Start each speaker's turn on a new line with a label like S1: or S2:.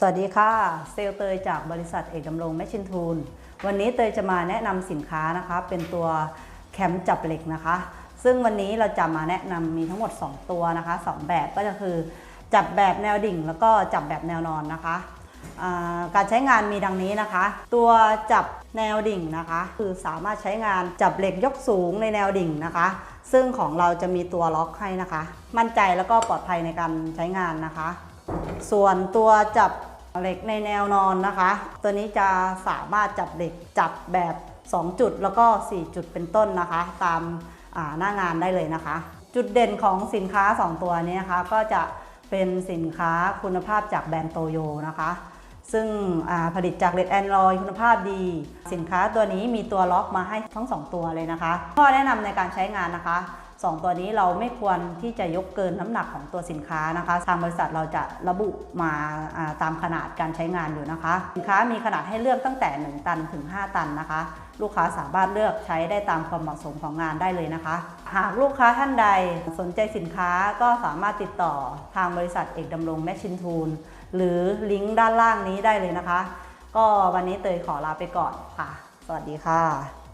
S1: สวัสดีค่ะ เซลเตยจากบริษัทเอกดำรงแมชชินทูล วันนี้เตยจะมาแนะนำสินค้านะคะ เป็นตัวแคมจับเหล็กนะคะ ซึ่งวันนี้เราจะมาแนะนำมีทั้งหมด 2 ตัวนะคะ 2 แบบก็จะคือจับแบบแนวดิ่ง แล้วก็จับแบบแนวนอนนะคะการใช้งานมีดังนี้นะคะ ตัวจับแนวดิ่งนะคะ คือสามารถใช้งานจับเหล็กยกสูงในแนวดิ่งนะคะ ซึ่งของเราจะมีตัวล็อกให้นะคะ มั่นใจแล้วก็ปลอดภัยในการใช้งานนะคะ ส่วนตัวจับ เหล็กในแนวนอนนะคะ ตัวนี้จะสามารถจับเหล็กจับแบบ 2 จุดแล้วก็ 4 จุดเป็นต้นนะคะ ตามอ่าหน้างานได้เลยนะคะ จุดเด่นของสินค้า 2 ตัวนี้นะคะ ก็จะเป็นสินค้าคุณภาพจากแบรนด์โตโยนะคะ ซึ่งผลิตจากเลดแอนดรอยคุณภาพดี สินค้าตัวนี้มีตัวล็อกมาให้ทั้ง 2 ตัวเลยนะคะ ข้อแนะนำในการใช้งานนะคะ สองตัวนี้เราไม่ควรที่จะยกเกินน้ำหนักของตัวสินค้านะคะ ทางบริษัทเราจะระบุมาอ่าตามขนาดการใช้งานอยู่นะคะ สินค้ามีขนาดให้เลือกตั้งแต่ 1 ตันถึง 5 ตันนะคะ ลูกค้าสามารถเลือกใช้ได้ตามความเหมาะสมของงานได้เลยนะคะ หากลูกค้าท่านใดสนใจสินค้าก็สามารถติดต่อทางบริษัทเอกดำรงแมชชินทูลหรือลิงก์ด้านล่างนี้ได้เลยนะคะ ก็วันนี้เตยขอลาไปก่อนค่ะ สวัสดีค่ะ